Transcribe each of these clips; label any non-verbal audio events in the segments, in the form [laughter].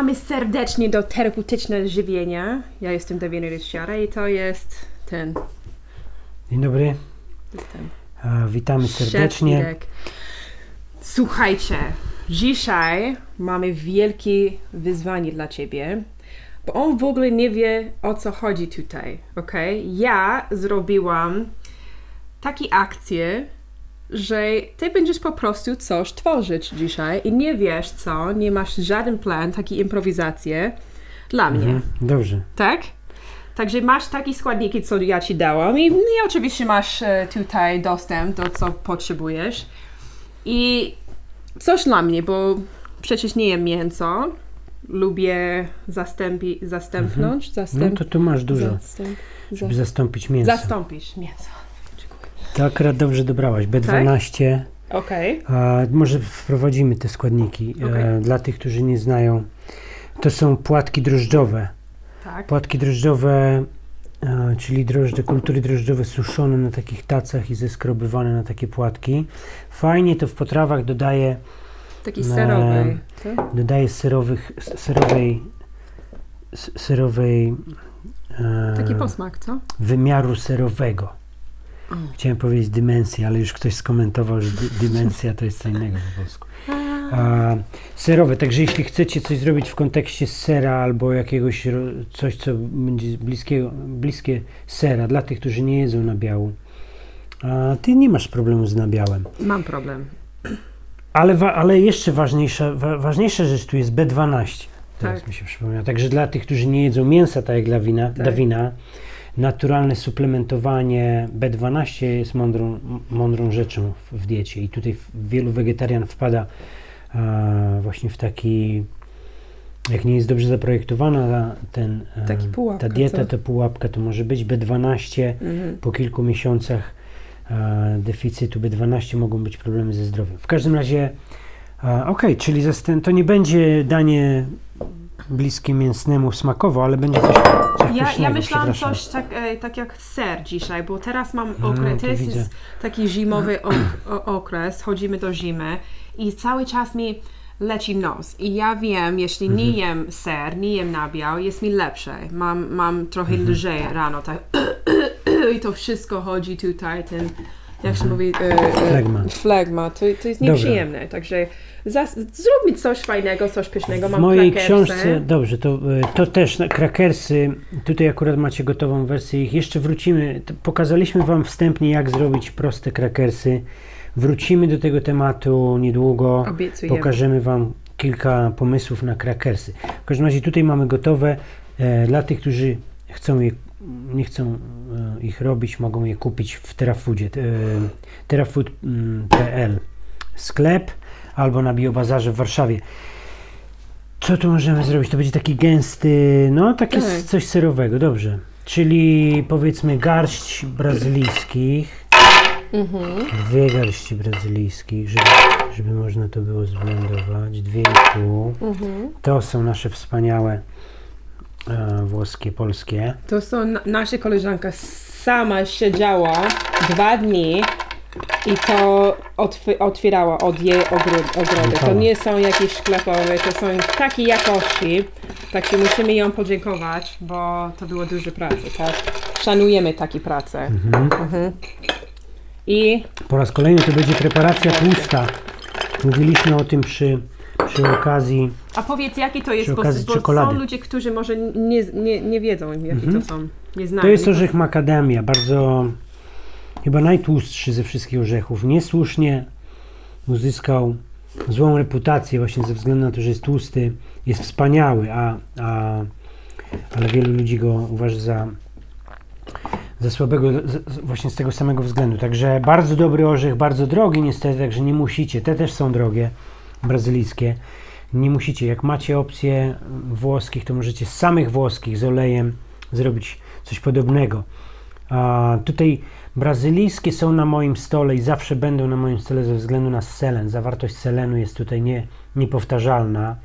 Witamy serdecznie do Terapeutyczne Żywienia. Ja jestem Davina Rysiara i to jest ten. Dzień dobry, Jestem. witamy serdecznie. Słuchajcie, dzisiaj mamy wielkie wyzwanie dla ciebie, bo on w ogóle nie wie o co chodzi tutaj, ok? Ja zrobiłam takie akcje, że ty będziesz po prostu coś tworzyć dzisiaj i nie wiesz co, nie masz żaden plan, takie improwizacje dla mnie. Mhm, Dobrze. Tak? Także masz takie składniki, co ja ci dałam i, i oczywiście masz e, tutaj dostęp do co potrzebujesz. I coś dla mnie, bo przecież nie jem mięso. Lubię zastępi, zastępnąć, No zastęp, to tu masz dużo, zastęp, żeby zastąpić mięso. zastąpić mięso. To akurat dobrze dobrałaś. B12. Okej. A może wprowadzimy te składniki. E, Okej. dla tych, którzy nie znają, to są płatki drożdżowe. Tak. Płatki drożdżowe, e, czyli drożdże, kultury drożdżowe suszone na takich tacach i zeskrobywane na takie płatki. Fajnie to w potrawach dodaje Taki Em, serowy. tak? dodaje serowych, serowej, serowej e, Taki posmak, co? wymiaru serowego. Chciałem powiedzieć dymensja, ale już ktoś skomentował, że dy, dymensja to jest co innego po polsku. A, serowe, także jeśli chcecie coś zrobić w kontekście sera albo jakiegoś coś, co będzie bliskiego, bliskie sera dla tych, którzy nie jedzą nabiału, a ty nie masz problemu z nabiałem. Mam problem. Ale, wa, ale jeszcze ważniejsza, wa, ważniejsza rzecz tu jest B12. Teraz Tak. mi się przypomniała. Także dla tych, którzy nie jedzą mięsa, tak jak Dawina, Tak. Dawina naturalne suplementowanie B12 jest mądrą, mądrą rzeczą w, diecie. I tutaj wielu wegetarian wpada e, właśnie w taki, jak nie jest dobrze zaprojektowana ten, e, pułapka, ta dieta, co? to pułapka, to może być B12 Mhm. po kilku miesiącach e, deficytu B12 mogą być problemy ze zdrowiem. W każdym razie, okej, czyli zastę- to nie będzie danie bliskie mięsnemu smakowo, ale będzie coś, coś Ja, pysznego, ja myślałam przepraszam. coś tak, e, tak jak ser dzisiaj, bo teraz mam No, okres, to teraz widzę. jest taki zimowy ok, o, okres, chodzimy do zimy i cały czas mi leci nos i ja wiem, jeśli nie Mhm. jem ser, nie jem nabiał, jest mi lepsze, mam, mam trochę Mhm. lżej rano, tak [clears throat] i to wszystko chodzi tutaj, ten, jak się mówi, Mhm. Flegma. flegma, to, to jest Dobra. nieprzyjemne, także zas, zrób mi coś fajnego, coś pysznego, W mam mojej krakersy. książce, dobrze, to, e, to też krakersy, tutaj akurat macie gotową wersję ich. Jeszcze wrócimy, pokazaliśmy Wam wstępnie, jak zrobić proste krakersy. Wrócimy do tego tematu niedługo. Obiecujemy. Pokażemy Wam kilka pomysłów na krakersy. W każdym razie tutaj mamy gotowe. E, dla tych, którzy chcą je, nie chcą e, ich robić, mogą je kupić w Terafoodzie. E, Terafood.pl sklep albo na Biobazarze w Warszawie. Co tu możemy zrobić? To będzie taki gęsty, no taki Tak. coś serowego, dobrze. Czyli powiedzmy garść brazylijskich, Mhm. dwie garści brazylijskich, żeby, żeby można to było zblendować, dwie i pół. Mhm. To są nasze wspaniałe włoskie, polskie. To są na, nasza koleżanka sama siedziała dwa dni i to otw- otwierała od jej ogród, ogrody. To nie są jakieś sklepowe, to są takiej jakości. Także musimy ją podziękować, bo to było dużo pracy, tak? Szanujemy takie prace. Mhm. I Po raz kolejny to będzie preparacja tłusta. Mówiliśmy o tym przy, przy okazji a powiedz, jakie to jest, Przy okazji bo są czekolady. ludzie, którzy może nie, nie, nie wiedzą, jakie to są. Nie znają. To jest orzech macadamia, bardzo chyba najtłustszy ze wszystkich orzechów. Niesłusznie uzyskał złą reputację właśnie ze względu na to, że jest tłusty, jest wspaniały, a, a, ale wielu ludzi go uważa za, za słabego z, z, właśnie z tego samego względu. Także bardzo dobry orzech, bardzo drogi niestety, także nie musicie. Te też są drogie, brazylijskie. Nie musicie. Jak macie opcje włoskich, to możecie z samych włoskich z olejem zrobić coś podobnego. A tutaj brazylijskie są na moim stole i zawsze będą na moim stole ze względu na selen. Zawartość selenu jest tutaj nie, niepowtarzalna.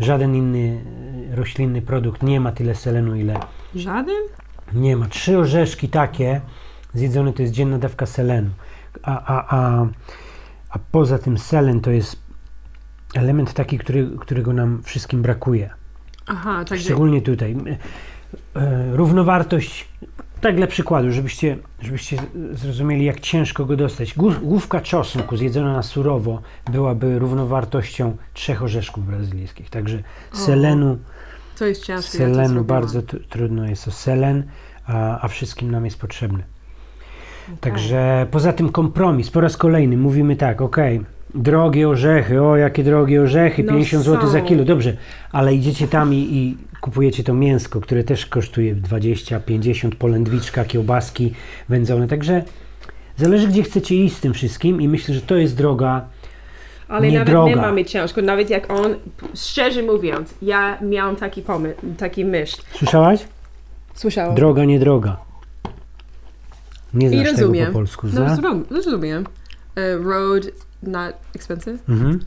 Żaden inny e, roślinny produkt nie ma tyle selenu, ile Żaden? nie ma. Trzy orzeszki takie zjedzone to jest dzienna dawka selenu. A, a, a, a poza tym selen to jest element taki, który, którego nam wszystkim brakuje. Aha, także... Szczególnie tutaj. E, Równowartość, tak dla przykładu, żebyście, żebyście zrozumieli, jak ciężko go dostać. Głów- Główka czosnku zjedzona na surowo byłaby równowartością trzech orzeszków brazylijskich. Także selenu, To jest ciężkie. ja selenu zrobiłam. bardzo tr- trudno jest to selen, a, a wszystkim nam jest potrzebny. Także poza tym kompromis, po raz kolejny mówimy tak, ok, drogie orzechy, o jakie drogie orzechy, No 50 zł za są. kilo, dobrze, ale idziecie tam i, i kupujecie to mięsko, które też kosztuje 20, 50, polędwiczka, kiełbaski wędzone, także zależy gdzie chcecie iść z tym wszystkim i myślę, że to jest droga, Ale nie nawet droga. my mamy ciężko, nawet jak on, szczerze mówiąc, ja miałam taki pomysł, taki myśl. słyszałaś? Słyszałam. Droga, nie droga. Nie I znasz tego rozumiem. po polsku, No, zna? rozumiem. rozumiem. Uh, road not expensive? Mhm. [laughs]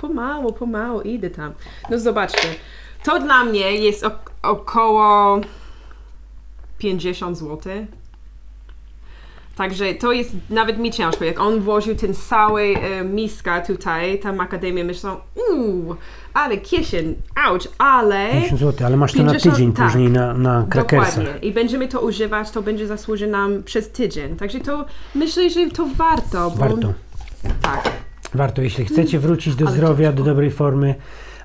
Pomału, pomału, idę tam. No zobaczcie, to dla mnie jest ok- około 50 zł. Także to jest nawet mi ciężko. Jak on włożył ten cały e, miska tutaj, tam akademię, myślą, uuu, ale kieszeń, ouch, ale... 50 zł, ale masz to na 50 tydzień tak. później na, na krakersach. Dokładnie. I będziemy to używać, to będzie zasłuży nam przez tydzień. Także to myślę, że to warto. Bo, Warto. Tak. Warto, jeśli chcecie wrócić do Ale zdrowia, ciężko. do dobrej formy,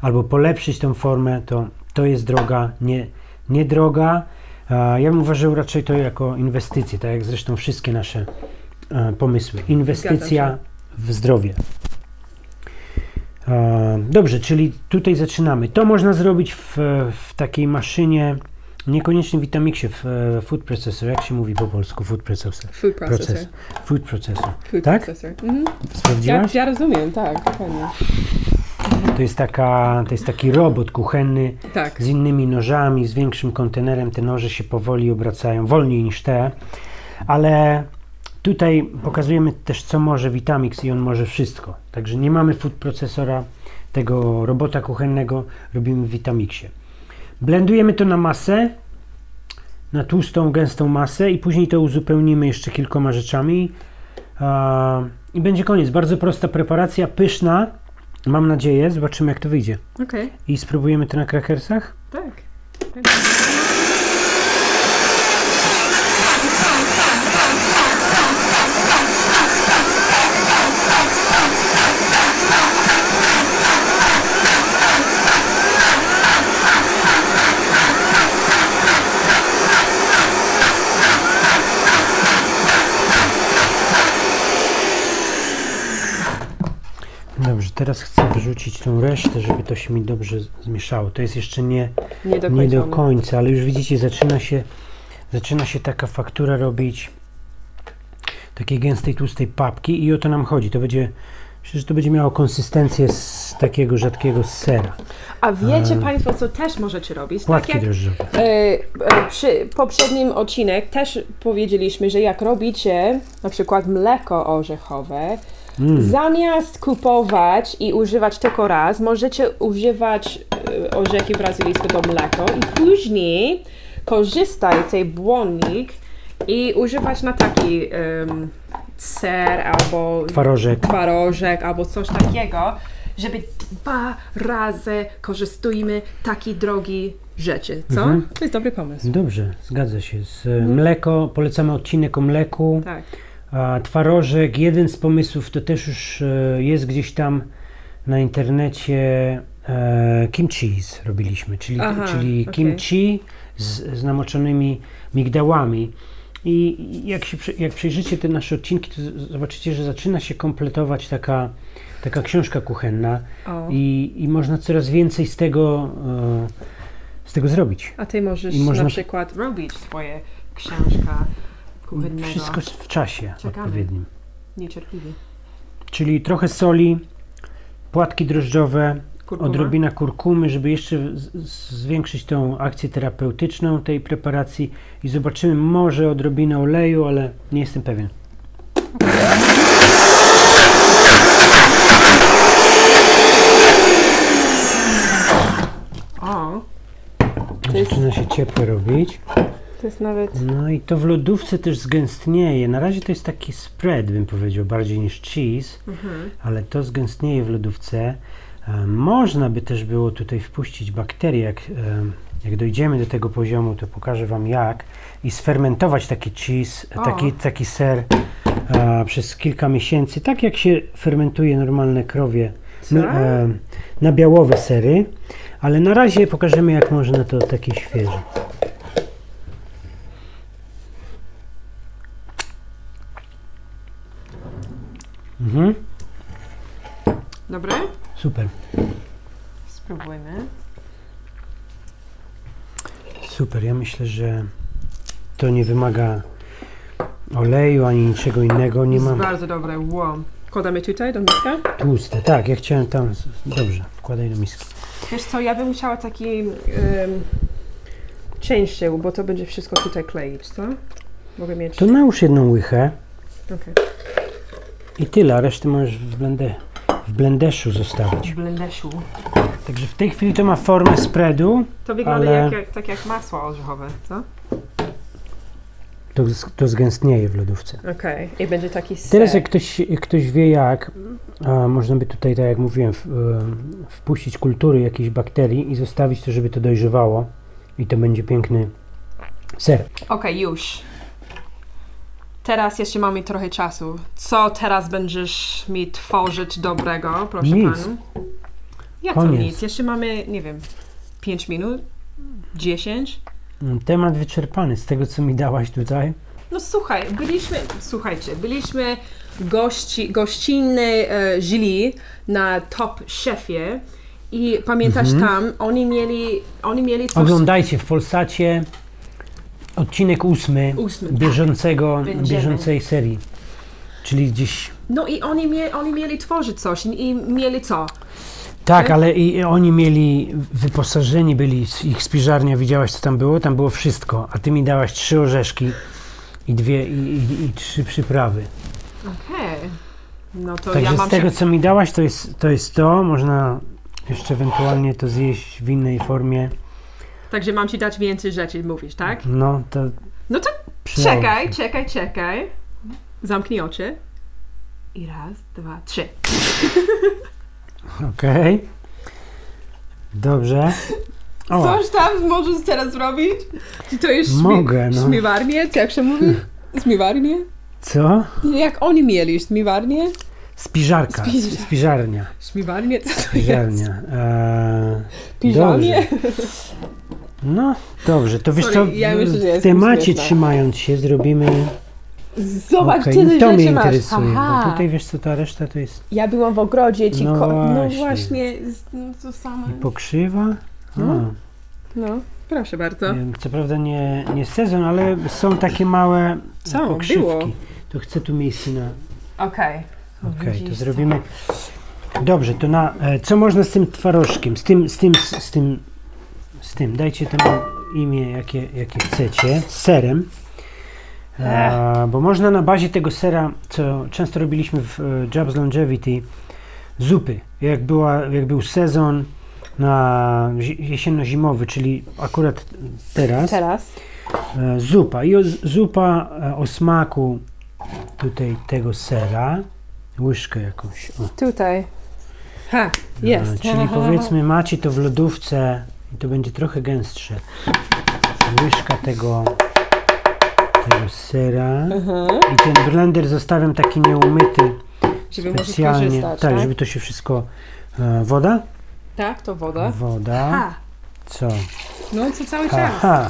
albo polepszyć tą formę, to to jest droga, nie, nie droga. Ja bym uważał raczej to jako inwestycję, tak jak zresztą wszystkie nasze e, pomysły. Inwestycja w zdrowie. Dobrze, czyli tutaj zaczynamy. To można zrobić w, w takiej maszynie, niekoniecznie w Vitamixie, w e, food processor. Jak się mówi po polsku food processor? Food processor. Proces. Food processor. Food Tak? processor. Mhm. Ja, Sprawdziłaś? ja rozumiem, tak, dokładnie. To jest, taka, to jest taki robot kuchenny Tak. z innymi nożami, z większym kontenerem. Te noże się powoli obracają, wolniej niż te, ale tutaj pokazujemy też, co może Vitamix i on może wszystko. Także nie mamy food procesora, tego robota kuchennego, robimy w Vitamixie. Blendujemy to na masę, na tłustą, gęstą masę i później to uzupełnimy jeszcze kilkoma rzeczami. I będzie koniec. Bardzo prosta preparacja, pyszna. Mam nadzieję, zobaczymy jak to wyjdzie. Okej, I spróbujemy to na krakersach? tak. Dobrze, teraz chcę wrzucić tą resztę, żeby to się mi dobrze zmieszało. To jest jeszcze nie, Nie do nie do końca. ale już widzicie, zaczyna się, zaczyna się taka faktura robić takiej gęstej, tłustej papki i o to nam chodzi. To będzie, myślę, że to będzie miało konsystencję z takiego rzadkiego sera. A wiecie Państwo, co też możecie robić? Płatki tak jak drożdżowe. e, przy poprzednim odcinek też powiedzieliśmy, że jak robicie na przykład mleko orzechowe, zamiast kupować i używać tylko raz, możecie używać e, orzechy brazylijskie do mleka i później korzystaj tej błonnik i używać na taki em, ser albo Twarożek. twarożek albo coś takiego, żeby dwa razy korzystujmy takiej drogi rzeczy, co? To jest dobry pomysł. Dobrze, zgadza się. Z mleko, polecamy odcinek o mleku. Tak. A twarożek, jeden z pomysłów to też już e, jest gdzieś tam na internecie e, kimchi robiliśmy, czyli, Aha, czyli okej. kimchi z, z namoczonymi migdałami. I jak, się, jak przejrzycie te nasze odcinki, to zobaczycie, że zaczyna się kompletować taka, taka książka kuchenna O. i, i można coraz więcej z tego, e, z tego zrobić. A ty możesz I można- na przykład robić swoje książka kuchennego. Wszystko w czasie Czekamy. odpowiednim. Niecierpliwie. Czyli trochę soli, płatki drożdżowe, Kurkuma. odrobina kurkumy, żeby jeszcze zwiększyć tą akcję terapeutyczną tej preparacji i zobaczymy może odrobinę oleju, ale nie jestem pewien. O, Zaczyna się ciepłe robić. To jest nawet... No i to w lodówce też zgęstnieje. Na razie to jest taki spread, bym powiedział, bardziej niż cheese, Mhm. ale to zgęstnieje w lodówce. E, Można by też było tutaj wpuścić bakterie, jak, e, jak dojdziemy do tego poziomu, to pokażę Wam jak i sfermentować taki cheese, O. taki, taki ser e, przez kilka miesięcy, tak jak się fermentuje normalne krowie e, nabiałowe sery, ale na razie pokażemy jak można to takie świeże. Mhm, Dobre? super. Spróbujmy. Super, ja myślę, że to nie wymaga oleju ani niczego innego. Nie jest mam bardzo dobre. Wow. Kładamy tutaj do miska? tłuste. Tak, ja chciałem tam. Dobrze, wkładaj do miski. Wiesz co, ja bym chciała taki um, częściej, bo to będzie wszystko tutaj kleić, co? Mogę mieć... To nałóż jedną łychę Okej. I tyle, a resztę możesz w, blende, w blenderzu zostawić. W blendeszu. Także w tej chwili to ma formę spreadu. To wygląda Ale- jak, jak, tak jak masło orzechowe, co? To, to zgęstnieje w lodówce. Okej. I będzie taki ser. Teraz jak ktoś, jak ktoś wie jak, a można by tutaj, tak jak mówiłem, w, e, wpuścić kultury jakichś bakterii i zostawić to, żeby to dojrzewało i to będzie piękny ser. Okej, już. Teraz jeszcze mamy trochę czasu. Co teraz będziesz mi tworzyć dobrego, proszę Nic. panu? Jak to Koniec. nic? Jeszcze mamy, nie wiem, 5 minut? 10? Mm, Temat wyczerpany z tego, co mi dałaś tutaj. No słuchaj, byliśmy, słuchajcie, byliśmy gości, gościnny e, jury na Top Chefie i pamiętasz tam, oni mieli, oni mieli coś... Oglądajcie w Polsacie odcinek ósmy, Ósmy, bieżącego, Będziemy. bieżącej serii. Czyli gdzieś. No i oni, mie, oni mieli tworzyć coś i mieli co? Tak, Tak? ale i oni mieli wyposażeni, byli ich spiżarnia, widziałaś co tam było? Tam było wszystko, a ty mi dałaś trzy orzeszki i dwie i, i, i trzy przyprawy. Okej. No to Także ja mam z tego, się... co mi dałaś, to jest, to jest to. Można jeszcze ewentualnie to zjeść w innej formie. Także mam ci dać więcej rzeczy, mówisz, tak? No to. No to czekaj, czekaj, czekaj. Zamknij oczy. I raz, dwa, trzy. [laughs] Okej. Dobrze. O, Coś tam możesz teraz zrobić? Czy to jest Mogę, no. śmiewarnie? Jak się mówi? [laughs] Śmiewarnie? co? Jak oni mieli śmiewarnie? Spiżarka. Spiża- Spiżarnia. Śmiewarnie? Co to jest? Spiżarnia. Eee, Piżamie? No, dobrze. To wiesz Sorry, co, ja myślę, że w jestem temacie śmieszna. trzymając się zrobimy... Zobacz, Okej, tyle to mnie rzeczy masz. interesuje. Aha. Bo tutaj wiesz co, ta reszta to jest Ja byłam w ogrodzie, ci No ko- No właśnie. właśnie, z- no to samo. i pokrzywa. A, No. No, proszę bardzo. nie wiem, co prawda nie, nie sezon, ale są takie małe Są, pokrzywki. było. To chcę tu miejsce na... Okej. Okej, to zrobimy. Dobrze, to na. E, co można z tym twarożkiem? Z tym, z tym, z tym. Z tym. Dajcie temu imię, jakie, jakie chcecie. Z serem. E, bo można na bazie tego sera, co często robiliśmy w e, Jobs Longevity, zupy. Jak, była, jak był sezon na zi- jesienno-zimowy, czyli akurat teraz. Teraz. E, zupa. I o, zupa e, o smaku tutaj tego sera. Łyżkę jakąś. O. Tutaj. Ha, jest. E, czyli [laughs] powiedzmy macie to w lodówce i to będzie trochę gęstsze. Łyżka tego, tego sera. Mhm. I ten blender zostawiam taki nieumyty Żeby może specjalnie. skorzystać, tak, tak? żeby to się wszystko... E, woda? Tak, to woda. Woda. Ha, Co? no co cały czas. Aha.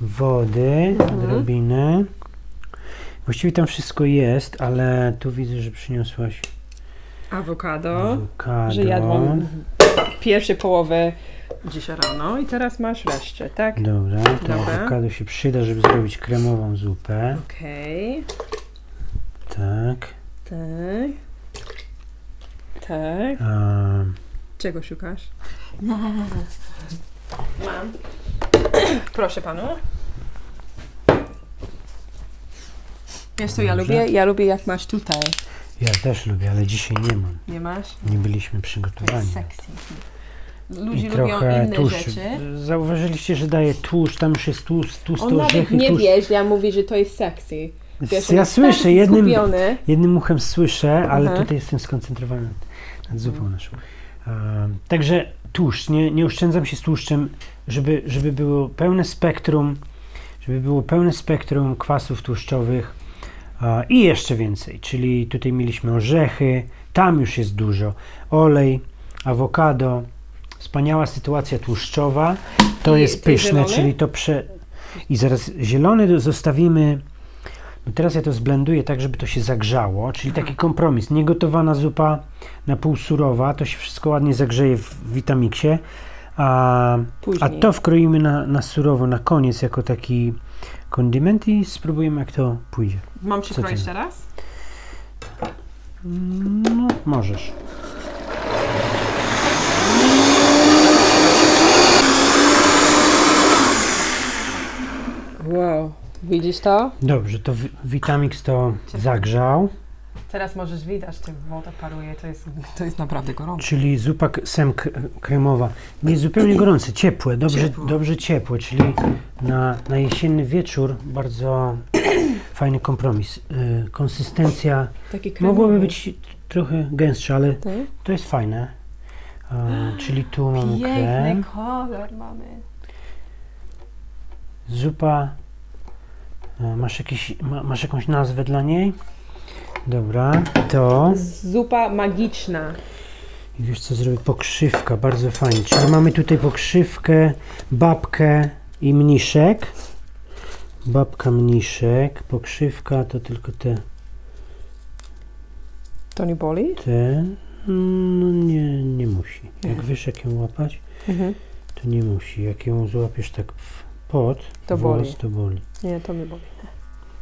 Wody, Mhm. odrobinę. Właściwie tam wszystko jest, ale tu widzę, że przyniosłaś Awokado, awokado. że jadłam pierwszą połowę dzisiaj rano i teraz masz resztę, tak? Dobra, to Dobra. awokado się przyda, żeby zrobić kremową zupę. Okej, Tak. tak. Tak. A, Czego szukasz? Mam. [clears throat] Proszę panu. Wiesz co ja Dobrze. lubię? Ja lubię jak masz tutaj. ja też lubię, ale dzisiaj nie mam. Nie masz? Nie byliśmy To przygotowani. jest sexy. Ludzie lubią inne tłuszcz. rzeczy. Zauważyliście, że daje tłuszcz, tam już jest tłuszcz, tłuste On nawet orzechy, nie tłuszcz. wie, że ja mówię, że to jest sexy. Wiesz, on ja jest słyszę, tak jednym, skupiony. jednym uchem słyszę, ale Aha. tutaj jestem skoncentrowany nad, nad zupą naszą. Um, także tłuszcz, nie, nie oszczędzam się z tłuszczem, żeby, żeby było pełne spektrum, żeby było pełne spektrum kwasów tłuszczowych a, i jeszcze więcej, czyli tutaj mieliśmy orzechy, tam już jest dużo, olej, awokado, wspaniała sytuacja tłuszczowa, to I jest pyszne, zielone? czyli to prze... I zaraz zielone do- zostawimy no teraz ja to zblenduję tak, żeby to się zagrzało, czyli taki kompromis. Niegotowana zupa na pół surowa, to się wszystko ładnie zagrzeje w Vitamixie, a, a Później. to wkroimy na, na surowo na koniec jako taki kondyment i spróbujemy jak to pójdzie. Mam Co przykroić ty? teraz? No, możesz. Wow. Widzisz to? Dobrze, to wi- Vitamix to zagrzał, Teraz możesz widać, że woda paruje, to jest, to jest naprawdę gorąco. czyli zupa k- sem k- kremowa. Nie jest zupełnie gorące, ciepłe, dobrze Ciepłe. dobrze ciepłe, czyli na, na jesienny wieczór bardzo [clears throat] fajny kompromis. Y, konsystencja Taki mogłaby być trochę gęstsza, ale Tak? to jest fajne. A, czyli tu mamy Piękny krem, kolor mamy. zupa. A, Masz, jakiś, ma, masz jakąś nazwę dla niej? Dobra, to Zupa magiczna. i wiesz co zrobię? Pokrzywka, bardzo fajnie. Czyli mamy tutaj pokrzywkę, babkę i mniszek. Babka, mniszek, pokrzywka to tylko te To nie boli? Te, no nie, nie musi. Jak wiesz, jak ją łapać, Mhm. to nie musi. Jak ją złapiesz tak w pod, To włos, boli. to boli. Nie, to nie boli.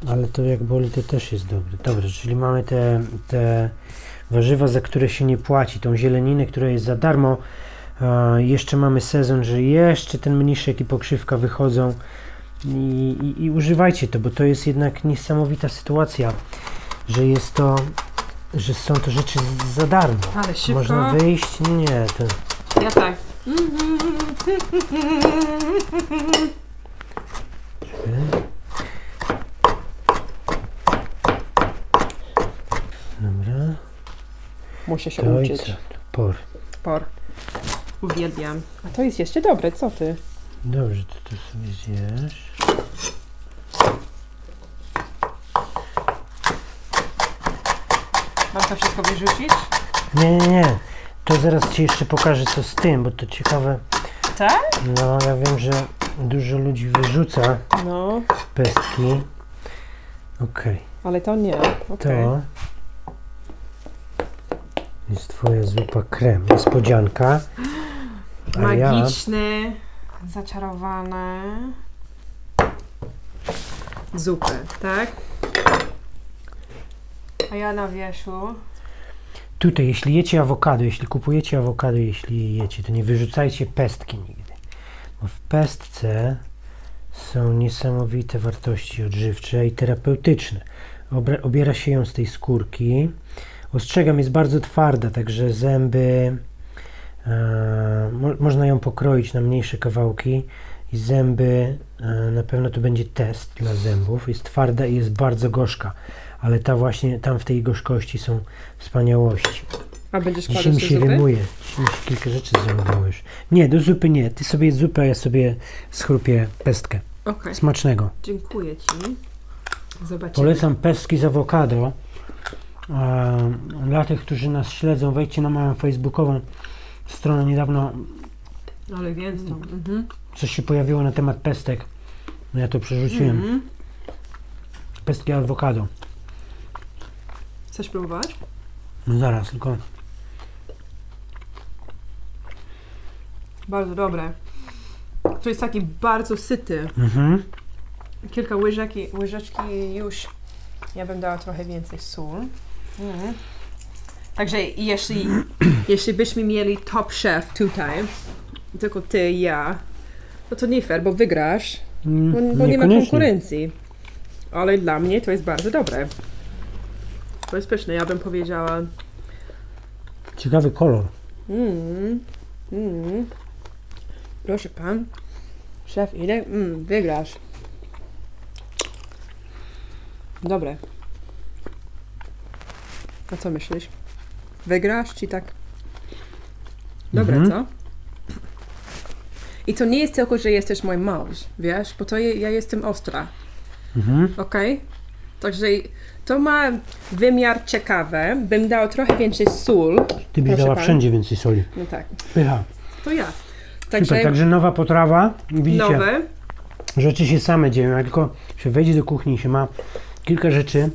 Ale to jak boli, to też jest dobre. Dobrze, czyli mamy te, te warzywa, za które się nie płaci, tą zieleninę, która jest za darmo. E, jeszcze mamy sezon, że jeszcze ten mniszek i pokrzywka wychodzą. I, i, I używajcie to, bo to jest jednak niesamowita sytuacja, że jest to, że są to rzeczy z- za darmo. Ale szybko. Można wyjść? Nie, to Ja tak. Dobra. Muszę się To i uczyć. Por. Por. Uwielbiam. A to jest jeszcze dobre, co ty? Dobrze, to tu sobie zjesz. Mam to wszystko wyrzucić? Nie, nie, nie. To zaraz Ci jeszcze pokażę co z tym, bo to ciekawe. Tak? No, ja wiem, że dużo ludzi wyrzuca No, pestki. Okej, ale to nie. Okej. to jest Twoja zupa krem. Niespodzianka. A Magiczne, zaczarowane zupy, tak? A ja na wierzchu. Tutaj, jeśli jecie awokado, jeśli kupujecie awokado, jeśli je jecie, to nie wyrzucajcie pestki nigdy. Bo w pestce są niesamowite wartości odżywcze i terapeutyczne. Obra- obiera się ją z tej skórki. Ostrzegam, jest bardzo twarda, także zęby. E, mo- można ją pokroić na mniejsze kawałki i zęby. E, na pewno to będzie test dla zębów. Jest twarda i jest bardzo gorzka, ale ta właśnie tam w tej gorzkości są wspaniałości. A będziesz Dzisiaj mi się zupy? rymuje. Dzisiaj mi się kilka rzeczy już. Nie, do zupy nie. Ty sobie zupę, a ja sobie schrupię pestkę. Okej, Smacznego. dziękuję Ci. Zobaczymy. Polecam pestki z awokado. E, Dla tych, którzy nas śledzą, wejdźcie na moją facebookową stronę. Niedawno Ale więc to. Mhm. coś się pojawiło na temat pestek. No ja to przerzuciłem. Mhm. Pestki awokado. Chcesz próbować? No zaraz, tylko Bardzo dobre. To jest taki bardzo syty. mhm. Kilka łyżeczki, łyżeczki już ja bym dała trochę więcej sól. Mm. Także jeśli, [clears throat] jeśli byśmy mieli top chef tutaj, tylko ty i ja, no to nie fair, bo wygrasz, Mm, bo, bo nie ma niekoniecznie. konkurencji. Ale dla mnie to jest bardzo dobre. To jest pyszne, ja bym powiedziała. Ciekawy kolor. Mm, Mm. Proszę pan. Szef Irek, mm, wygrasz. Dobre. A co myślisz? Wygrasz czy tak? Dobre, Mhm. co? I to nie jest tylko, że jesteś mój mąż, wiesz? Bo to je, ja jestem ostra, Mhm. okej? Także to ma wymiar ciekawy. Bym dał trochę więcej sól. Ty byś dała pan. wszędzie więcej soli. No tak, Pycha. to ja. Super, Także także nowa potrawa. Widzicie, nowe. rzeczy się same dzieją. Jak tylko się wejdzie do kuchni i się ma kilka rzeczy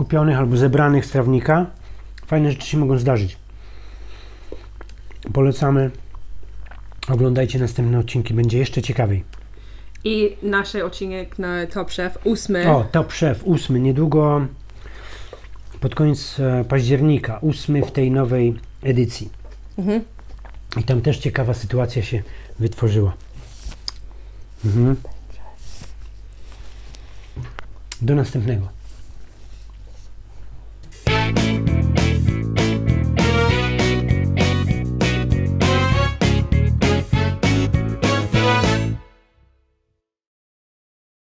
kupionych albo zebranych z trawnika, fajne rzeczy się mogą zdarzyć. Polecamy. Oglądajcie następne odcinki, będzie jeszcze ciekawiej. I nasz odcinek na Top Chef, ósmy. O, Top Chef, ósmy, niedługo pod koniec e, października, ósmy w tej nowej edycji. Mhm. I tam też ciekawa sytuacja się wytworzyła. Mhm. Do następnego.